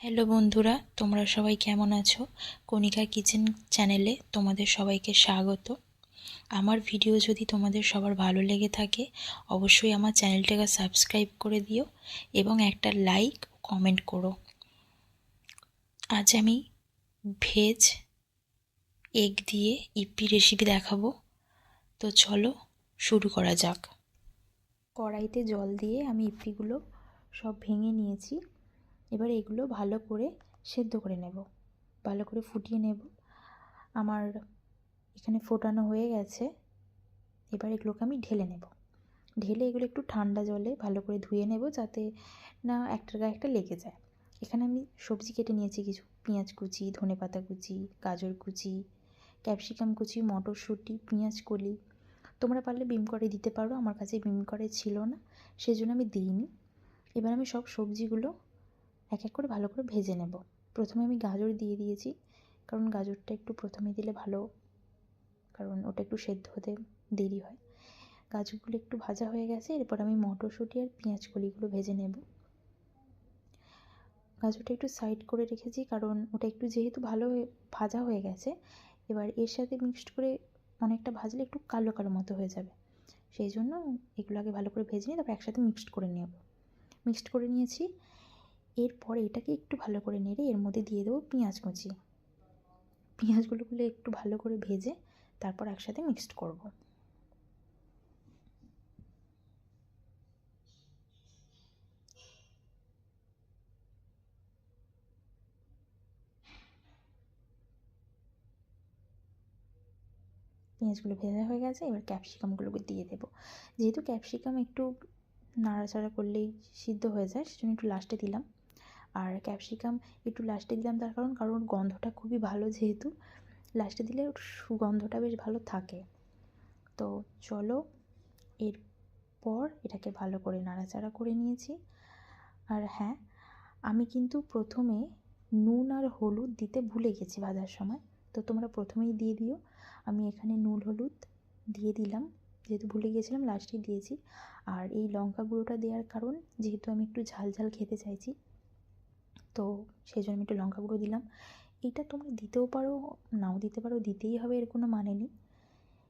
Hello বন্ধুরা, তোমরা সবাই কেমন আছো? কণিকা কিচেন চ্যানেলে তোমাদের সবাইকে স্বাগত। আমার ভিডিও যদি তোমাদের সবার ভালো লেগে থাকে, অবশ্যই আমার চ্যানেলটাকে সাবস্ক্রাইব করে দিও এবং একটা লাইক কমেন্ট করো। আজ আমি ভেজ এগ দিয়ে ইপি রেসিপি দেখাবো। তো চলো শুরু করা যাক। কড়াইতে জল দিয়ে আমি ইপিগুলো সব ভেঙে নিয়েছি। এবার এগুলো ভালো করে সেদ্ধ করে নেব। ভালো করে ফুটিয়ে নেব। আমার এখানে ফোটানো হয়ে গেছে। এবার এগুলোকে আমি ঢেলে নেব। ঢেলে এগুলো একটু ঠান্ডা জলে ভালো করে ধুয়ে নেব যাতে না একটার গায়ে একটা লেগে যায়। এখানে আমি সবজি কেটে নিয়েছি কিছু। পেঁয়াজ কুচি, ধনে পাতা কুচি, গাজর কুচি, ক্যাপসিকাম কুচি, মটরশুঁটি, পেঁয়াজ কলি। তোমরা পারলে বিম করে দিতে পারো। আমার কাছে বিম করে ছিল না সেই জন্য আমি দিইনি। এবার আমি সব সবজিগুলো এক এক করে ভালো করে ভেজে নেব। প্রথমে আমি গাজর দিয়ে দিয়েছি, কারণ গাজরটা একটু প্রথমে দিলে ভালো, কারণ ওটা একটু সেদ্ধ হতে দেরি হয়। গাজরগুলো একটু ভাজা হয়ে গেছে, এরপর আমি মটরশুঁটি আর পেঁয়াজ কলিগুলো ভেজে নেব। গাজরটা একটু সাইড করে রেখেছি, কারণ ওটা একটু যেহেতু ভালো ভাজা হয়ে গেছে, এবার এর সাথে মিক্সড করে অনেকটা ভাজলে একটু কালো কালো মতো হয়ে যাবে। সেই জন্য এগুলো আগে ভালো করে ভেজে নিয়ে তারপর একসাথে মিক্সড করে নেব। মিক্সড করে নিয়েছি এরপর এটাকে একটু ভালো করে নেড়ে এর মধ্যে দিয়ে দেবো পেঁয়াজ কুচি। পেঁয়াজগুলোগুলো একটু ভালো করে ভেজে তারপর একসাথে মিক্সড করব। পেঁয়াজগুলো ভেজা হয়ে গেছে, এবার ক্যাপসিকামগুলোকে দিয়ে দেবো। যেহেতু ক্যাপসিকাম একটু নাড়াচাড়া করলেই সিদ্ধ হয়ে যায়, সেজন্য একটু লাস্টে দিলাম। আর ক্যাপসিকাম একটু লাস্টে দিলাম তার কারণ কারণ গন্ধটা খুবই ভালো যেহেতু। লাস্টে দিলে সুগন্ধটা বেশ ভালো থাকে। তো চলো, এরপর এটাকে ভালো করে নাড়াচাড়া করে নিয়েছি। আর হ্যাঁ আমি কিন্তু প্রথমে নুন আর হলুদ দিতে ভুলে গেছি ভাজার সময়। তো তোমরা প্রথমেই দিয়ে দিও। আমি এখানে নুন, হলুদ দিয়ে দিলাম। যেহেতু ভুলে গিয়েছিলাম লাস্টে দিয়েছি। আর এই লঙ্কা গুঁড়োটা দেওয়ার কারণ, যেহেতু আমি একটু ঝাল ঝাল খেতে চাইছি তো সেই জন্য আমি একটু লঙ্কা গুঁড়ো দিলাম। এটা তোমরা দিতেও পারো, নাও দিতে পারো, দিতেই হবে এর কোনো মানে নেই।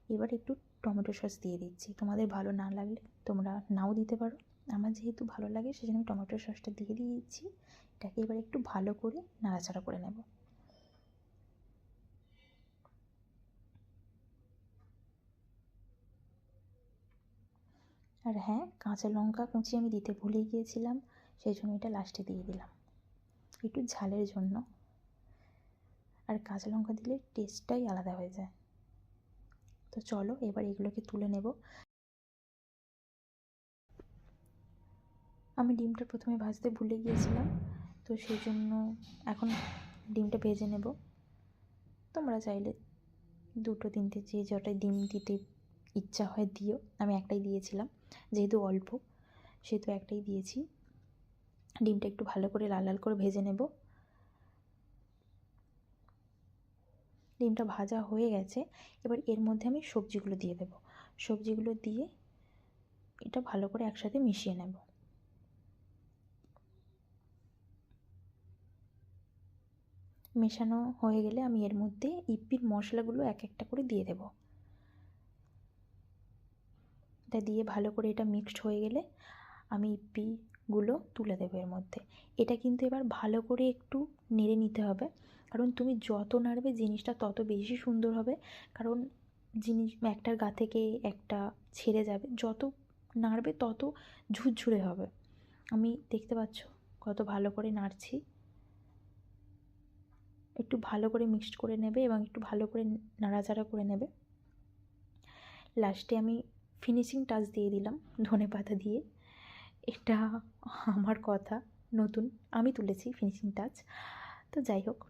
এবার একটু টমেটো সস দিয়ে দিচ্ছি। তোমাদের ভালো না লাগলে তোমরা নাও দিতে পারো। আমার যেহেতু ভালো লাগে সেই জন্য আমি টমেটো সসটা দিয়ে দিয়েছি। এটাকে এবার একটু ভালো করে নাড়াচাড়া করে নেব। আর হ্যাঁ কাঁচা লঙ্কা কুচি আমি দিতে ভুলে গিয়েছিলাম, সেই জন্য এটা লাস্টে দিয়ে দিলাম। একটু ঝালের জন্য। আর কাঁচা লঙ্কা দিলে টেস্টটাই আলাদা হয়ে যায়। তো চলো, এবার এগুলোকে তুলে নেব। আমি ডিমটা প্রথমে ভাজতে ভুলে গিয়েছিলাম, তো সেই জন্য এখন ডিমটা ভেজে নেব। তোমরা চাইলে দুটো, তিনটে, যে যটাই ডিম দিতে ইচ্ছা হয় দিও। আমি একটাই দিয়েছিলাম, যেহেতু অল্প সেহেতু একটাই দিয়েছি। ডিমটা একটু ভালো করে লাল লাল করে ভেজে নেব। ডিমটা ভাজা হয়ে গেছে। এবার এর মধ্যে আমি সবজিগুলো দিয়ে দেব। সবজিগুলো দিয়ে এটা ভালো করে একসাথে মিশিয়ে নেব। মেশানো হয়ে গেলে আমি এর মধ্যে ইপির মশলাগুলো এক একটা করে দিয়ে দেব। এটা দিয়ে ভালো করে এটা মিক্সড হয়ে গেলে আমি ইপিগুলো তুলে দেবে এর মধ্যে। এটা কিন্তু এবার ভালো করে একটু নেড়ে নিতে হবে। কারণ তুমি যত নাড়বে জিনিসটা তত বেশি সুন্দর হবে। কারণ জিনিস একটার গা থেকে একটা ছেড়ে যাবে। যত নাড়বে তত ঝুরঝুরে হবে। আমি দেখতে পাচ্ছ কত ভালো করে নাড়ছি। একটু ভালো করে মিক্সড করে নেবে এবং একটু ভালো করে নাড়াচাড়া করে নেবে। লাস্টে আমি ফিনিশিং টাচ দিয়ে দিলাম ধনে পাতা দিয়ে। এটা আমার কথা, নতুন। আমি তুলেছি ফিনিশিং টাচ তো যাই হোক,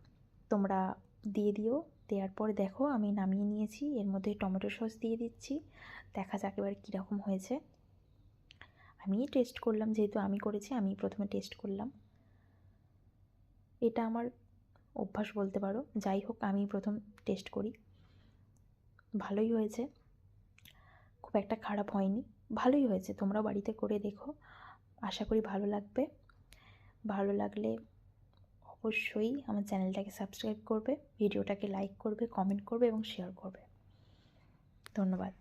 তোমরা দিয়ে দিও, দেওয়ার পর দেখো আমি নামিয়ে নিয়েছি, এর মধ্যে টমেটো সস দিয়ে দিচ্ছি। দেখা যাক এবার কীরকম হয়েছে। আমি টেস্ট করলাম, যেহেতু আমি করেছি, আমি প্রথমে টেস্ট করলাম। এটা আমার অভ্যাস বলতে পারো। যাই হোক, আমি প্রথম টেস্ট করি। ভালোই হয়েছে। খুব একটা খারাপ হয়নি। ভালোই হয়েছে। তোমরা বাড়িতে করে দেখো। আশা করি ভালো লাগবে। ভালো লাগলে অবশ্যই আমার চ্যানেলটাকে সাবস্ক্রাইব করবে, ভিডিওটাকে লাইক করবে কমেন্ট করবে এবং শেয়ার করবে। ধন্যবাদ।